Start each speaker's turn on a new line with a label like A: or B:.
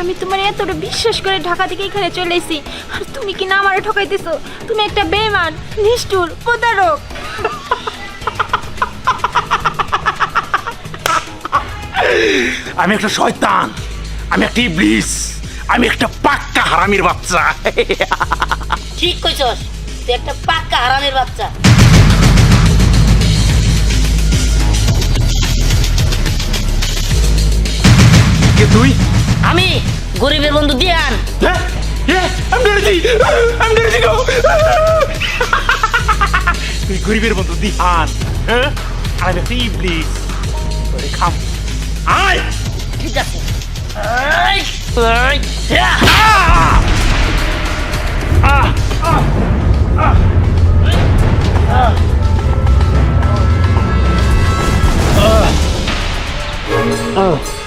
A: আমি তোমার এতটা বিশ্বাস করে ঢাকা থেকে এখানে চলে এসেছি। আর তুমি কি না আমারে ঠকাইতেছো? তুমি একটা বেমান নিষ্ঠুর প্রতারক।
B: আমি একটা শয়তান আমি একটা ইবলিস আমি একটা পাক্কা হারামির বাচ্চা।
C: ঠিক কইছস তুই একটা পাক্কা হারামের বাচ্চা।
B: কে তুই?
C: আমি গরিবের বন্ধু দিয়ান।
B: তুই গরিবের বন্ধু দিহান হ্যাঁ আর আমি একটা ইবলিস। তোরে খাম। আয়!
C: ঠিক আছে।
B: আহ